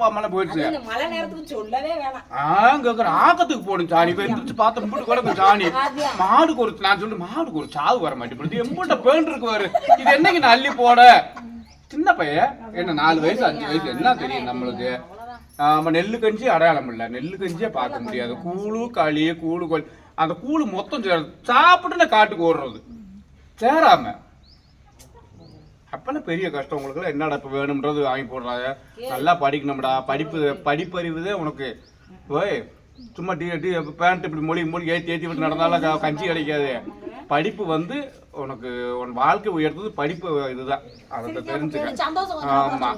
அப்பா அம்மாலாம் போயிடுச்சு. மழை நேரத்துக்கு சொல்லவே வேணாம். ஆங்க ஆக்கத்துக்கு போடும் சாணி. இப்ப எந்திரிச்சு பார்த்து முட்டு கூட சாணி. மாடுக்கு ஒரு நான் சொல்றேன் மாடுக்கு ஒரு சாவு வர மாட்டேங்குது எம்பிட்ட பேன் இருக்கு பாரு. இது என்னைக்கு நான் அள்ளி போட? சின்ன பையன். என்ன நாலு வயசு அஞ்சு வயசு என்ன தெரியும் நம்மளுக்கு? ஆமா நெல்லு கஞ்சி அடையாளம் இல்ல. நெல்லு கஞ்சியே பார்க்க முடியாது. கூழு களி கூழு கோல். அந்த கூழு மொத்தம் சேர சாப்பிட்டு நான் காட்டுக்கு ஓடுறது. சேராம. அப்பெல்லாம் பெரிய கஷ்டம் உங்களுக்கு என்னடா இப்ப வேணும்ன்றது வாங்கி போடுறாங்க. நல்லா படிக்கணும்டா. படிப்பு படிப்பறிவுதே உனக்கு. ஓய் சும்மா டீ டீ பேண்ட் இப்படி மொழி மொழி ஏற்றி ஏற்றி விட்டு நடந்தாலும் கஞ்சி கிடைக்காது படிப்பு வந்து உனக்கு உன் வாழ்க்கை உயர்த்தது படிப்பு இதுதான். அதை தெரிஞ்சுக்க. சந்தோஷம் ஆமா.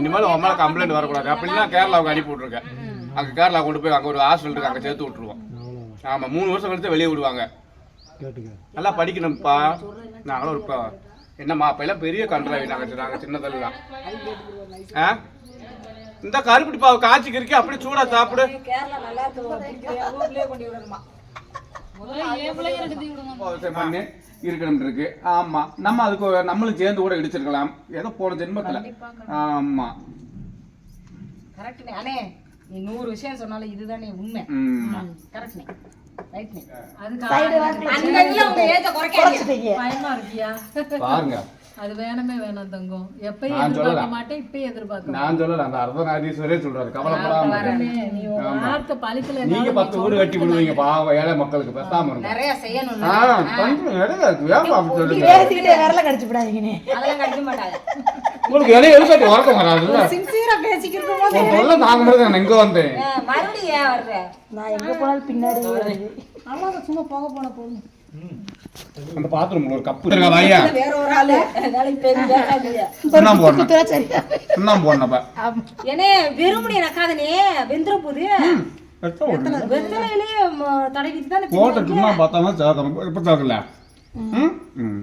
இனிமேல் உன் மேல கம்ப்ளைண்ட் வரக்கூடாது. அப்படின்னா கேரளாவுக்கு அனுப்பி விட்ருக்கேன் அங்க கேரளா கொண்டு போய் அங்க ஒரு ஹாஸ்டல் இருக்கு அங்க சேர்த்து விட்டுருவோம். ஆமா மூணு வருஷம் கழிச்சு வெளியே விடுவாங்க. நல்லா படிக்கணும்ப்பா. நாங்களும் இருப்பா என்னம்மா அப்ப எல்லாம் பெரிய கன்றாவி நாங்க நாங்க சின்னதெல்லாம். ஆ? இந்த கருப்பட்டி பாவு காய்ச்சி கறிக்கி அப்படியே சூடா சாப்பிடு. இருக்கணும் இருக்கு. ஆமா. நம்ம அதுக்கு நம்மளும் சேர்ந்து கூட இடிச்சிருக்கலாம். ஏதோ போன ஜென்மத்துல. ஆமா. கரெக்ட் அண்ணே நீ நூறு விஷயம் சொன்னாலும் இதுதானே உண்மை. ம். கரெக்ட் ரைட் சைடு அந்த இதுல உங்க ஏஜ குறைக்காதீங்க. பயமா இருக்கியா? பாருங்க. அது வேணுமே வேணாம் தங்கம். எப்பயும் நான் எதிர்பார்க்க. மாட்டேன் இப்பயும் எதிர்பார்க்க நான் சொல்லல. அந்த அர்த்தநாதீஸ்வரே சொல்றாரு. கவலைப்படாம வார்த்தை பழிக்கல நீங்க பத்து கட்டி விடுவீங்க பாவம் ஏழை மக்களுக்கு பேசாம இருங்க. நிறைய செய்யணும் இருக்கு. கடிச்சு அதெல்லாம் கடிக்க மாட்டாங்க உங்களுக்கு இடையில எழுதாட்டி உறக்கம் வராதுல்ல? சின்சியரா பேசிக்கிட்டு உன் தொல்லை தாங்க முடியாது நான் எங்க வந்தேன். மறுபடியும் ஏன் வர்ற? நான் எங்க போனாலும் பின்னாடி அவ்வளவு சும்மா போக போன போதும். அந்த பாத்ரூம்ல ஒரு கப்பு இருக்கா ஐயா வேற ஒரு ஆளு. நாளைக்கு பெரிய பேசாதீங்க. சுண்ணாம்பு போடணும். சரியா சுண்ணாம்பு போடணப்ப ஏனே வெறுமனே நக்காதனே வெந்துற போது. வெத்தலையிலேயே தடவிட்டு தானே போட்ட சுண்ணாம்பு பார்த்தாலும் சேர்க்கணும் இப்ப சேர்க்கல ம்? ம்.